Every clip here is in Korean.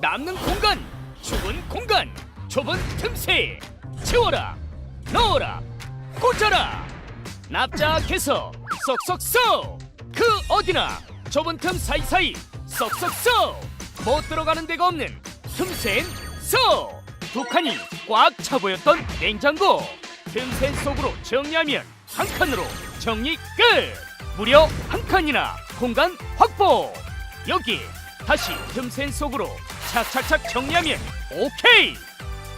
남는 공간 좁은 공간 좁은 틈새. 채워라 넣어라 꽂아라. 납작해서 쏙쏙쏙 그 어디나 좁은 틈 사이사이 쏙쏙쏙 못 들어가는 데가 없는 틈새엔 쏙 두 칸이 꽉 차 보였던 냉장고. 틈새 속으로 정리하면 한 칸으로 정리 끝. 무려 한 칸이나 공간 확보. 여기 다시 틈새 속으로 착착착 정리하면 오케이.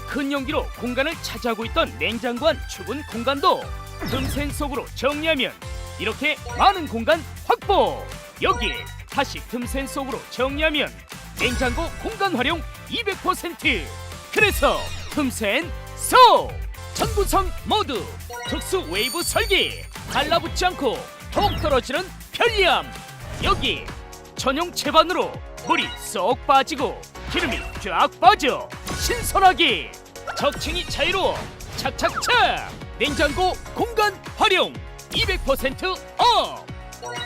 큰 용기로 공간을 차지하고 있던 냉장고 안 좁은 공간도 틈새 속으로 정리하면 이렇게 많은 공간 확보. 여기 다시 틈새 속으로 정리하면 냉장고 공간 활용 200% 그래서 틈새엔 소 전구성 모두 특수 웨이브 설계 달라붙지 않고 톡 떨어지는 편리함. 여기 전용 채반으로 물이 쏙 빠지고 기름이 쫙 빠져 신선하게 적층이 자유로워 착착착 냉장고 공간 활용 200%업.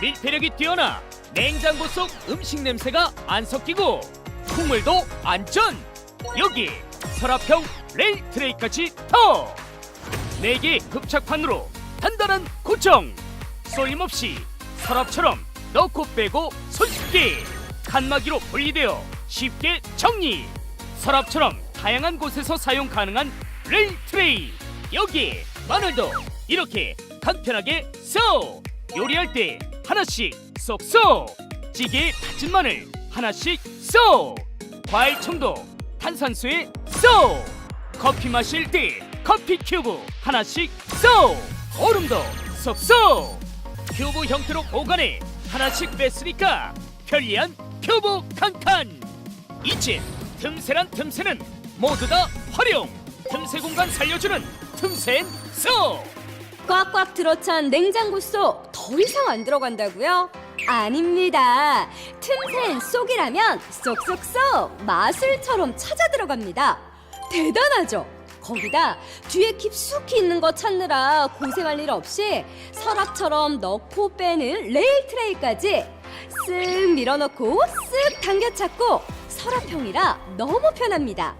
밀폐력이 뛰어나 냉장고 속 음식 냄새가 안 섞이고 국물도 안전. 여기 서랍형 레일 트레이까지 더. 4개 급착판으로 단단한 고정. 쏠림 없이 서랍처럼 넣고 빼고 손쉽게 칸막이로 분리되어 쉽게 정리. 서랍처럼 다양한 곳에서 사용 가능한 레일 트레이. 여기 마늘도 이렇게 간편하게 쏙 요리할 때 하나씩 쏙쏙. 찌개에 다진 마늘 하나씩 쏙. 과일 청도 탄산수에 쏙. 커피 마실 때 커피 큐브 하나씩 쏙. 얼음도 쏙쏙. 큐브 형태로 보관해 하나씩 뺐으니까 편리한 큐브 칸칸 이제 틈새란 틈새는 모두 다 활용 틈새 공간 살려주는 틈새엔 쏙 꽉꽉 들어찬 냉장고 속 더 이상 안 들어간다고요? 아닙니다. 틈새엔 쏙이라면 쏙쏙쏙 마술처럼 찾아 들어갑니다. 대단하죠? 거기다 뒤에 깊숙이 있는 거 찾느라 고생할 일 없이 서랍처럼 넣고 빼는 레일 트레이까지 쓱 밀어넣고 쓱 당겨 찾고 서랍형이라 너무 편합니다.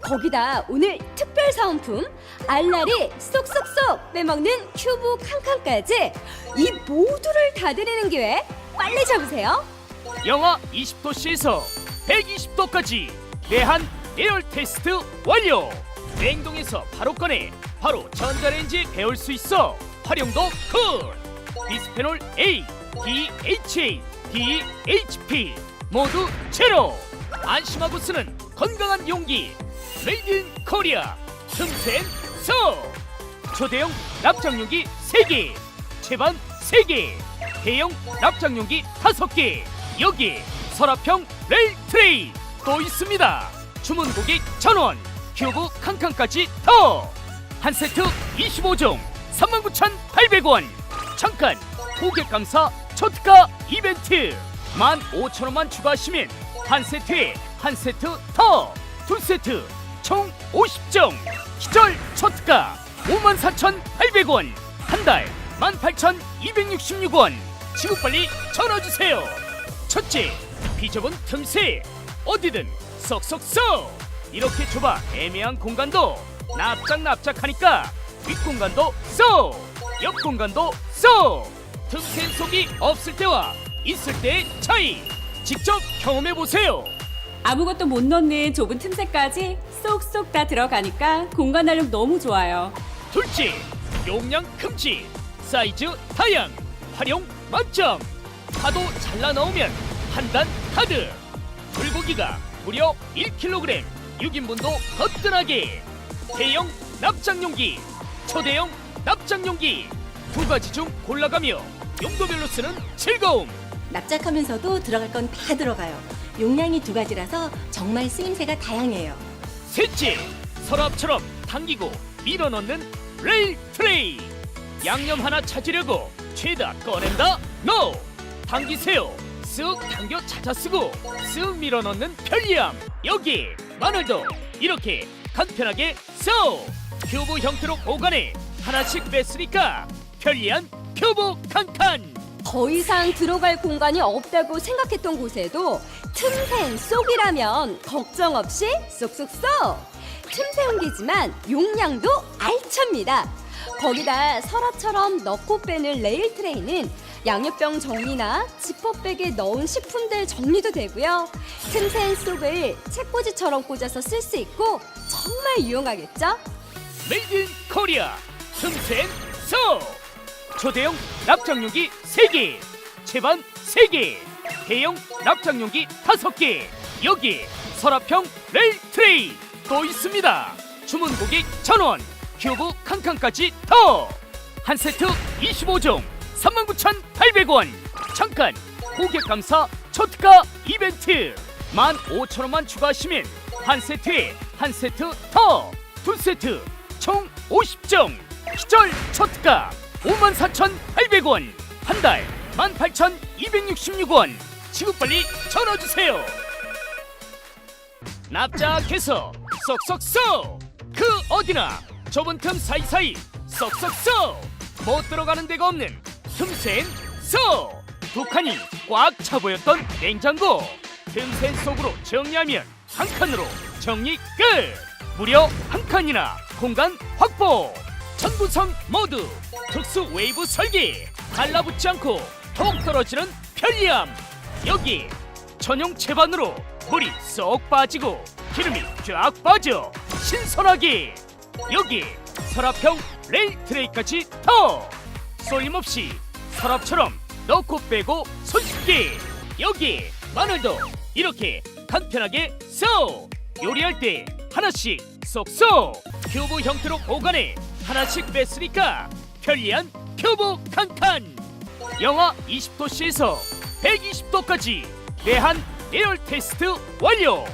거기다 오늘 특별 사은품 알라리 쏙쏙쏙 빼먹는 큐브 칸칸까지 이 모두를 다 드리는 기회 빨리 잡으세요. 영하 20도씨에서 120도까지 내한 에어 테스트 완료 냉동에서 바로 꺼내 바로 전자레인지에 데울 수 있어 활용도 쿨 비스페놀 A, DHA, DHP 모두 제로 안심하고 쓰는 건강한 용기 인 코리아 틈센 소! 초대형 납작용기 3개 채반 3개 대형 납작용기 5개 여기 서랍형 레일 트레이 또 있습니다. 주문 고객 전원 큐브 칸칸까지 더! 한 세트 25종 39,800원! 잠깐 고객 감사 초특가 이벤트! 15,000원만 추가하시면 한 세트에 한 세트 더. 두 세트 총 50종 기절 초특가 54,800원. 한 달 18,266원. 지금 빨리 전화 주세요. 첫째 비좁은 틈새. 어디든 쏙쏙쏙. 이렇게 좁아 애매한 공간도 납작납작하니까 윗공간도 쏙 옆 공간도 쏙. 틈새 속이 없을 때와 있을 때의 차이 직접 경험해 보세요. 아무것도 못 넣는 좁은 틈새까지 쏙쏙 다 들어가니까 공간 활용 너무 좋아요. 둘째, 용량 금지, 사이즈 다양, 활용 만점. 파도 잘라 넣으면 한단 카드. 불고기가 무려 1kg, 6인분도 거뜬하게. 대형 납작용기, 초대형 납작용기 두 가지 중 골라가며 용도별로 쓰는 즐거움. 납작하면서도 들어갈 건 다 들어가요. 용량이 두 가지라서 정말 쓰임새가 다양해요. 셋째, 서랍처럼 당기고 밀어 넣는 레일 트레이. 양념 하나 찾으려고 죄다 꺼낸다? NO! 당기세요. 쓱 당겨 찾아 쓰고 쓱 밀어 넣는 편리함. 여기 마늘도 이렇게 간편하게 쏙 큐브 형태로 보관해 하나씩 뺐으니까 편리한 큐브 칸칸. 더 이상 들어갈 공간이 없다고 생각했던 곳에도 틈새 쏙이라면 걱정 없이 쏙쏙쏙. 틈새 옮기지만 용량도 알찹니다. 거기다 서랍처럼 넣고 빼는 레일 트레이는 양육병 정리나 지퍼백에 넣은 식품들 정리도 되고요. 틈새 쏙을 책꽂이처럼 꽂아서 쓸 수 있고 정말 유용하겠죠? 메이드 인 코리아 틈센 소 초대형 납작용기 3개 채반 3개 대형 납작용기 5개. 여기 서랍형 레일 트레이 또 있습니다. 주문 고객 전원 큐브 칸칸까지 더. 한 세트 25종 39,800원. 잠깐 고객 감사 초특가 이벤트. 15,000원만 추가하시면 한 세트에 한 세트 더. 두 세트 총 50종. 기절 초특가 54,800원. 한 달 18,266원. 지금 빨리 전화주세요. 납작 해서 쏙쏙쏙. 그 어디나. 좁은 틈 사이사이 쏙쏙쏙. 못 들어가는 데가 없는 틈센 쏙 두 칸이 꽉 차 보였던 냉장고. 틈센 속으로 정리하면 한 칸으로 정리 끝. 무려 한 칸이나 공간 확보. 전구성 모드 특수 웨이브 설계. 달라붙지 않고 톡 떨어지는 편리함. 여기 전용 채반으로 물이 쏙 빠지고 기름이 쫙 빠져 신선하게. 여기 서랍형 레일 트레이까지 더. 쏠림 없이 서랍처럼 넣고 빼고 손쉽게. 여기 마늘도 이렇게 간편하게 쏙 요리할 때 하나씩 쏙쏙 큐브 형태로 보관해 하나씩 뺐으니까 편리한 큐브 칸칸 영하 20도씨에서 120도까지 내한 에어 테스트 완료.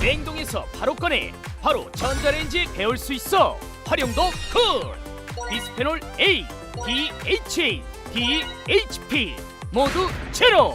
냉동에서 바로 꺼내 바로 전자레인지에 데울 수 있어. 활용도 굿. 비스페놀 A, DHA, DHP 모두 제로